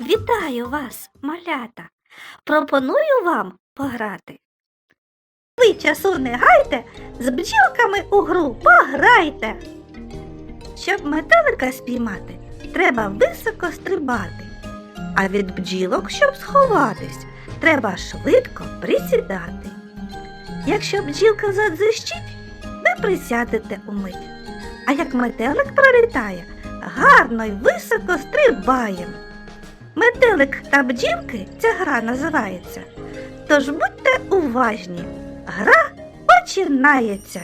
Вітаю вас, малята! Пропоную вам пограти. Ви часу не гайте, з бджілками у гру пограйте. Щоб метелика спіймати, треба високо стрибати. А від бджілок, щоб сховатись, треба швидко присідати. Якщо бджілка задзищить, ви присядете умить. А як метелик пролітає, гарно й високо стрибаєм. Метелик та бджілки ця гра називається. Тож будьте уважні, гра починається.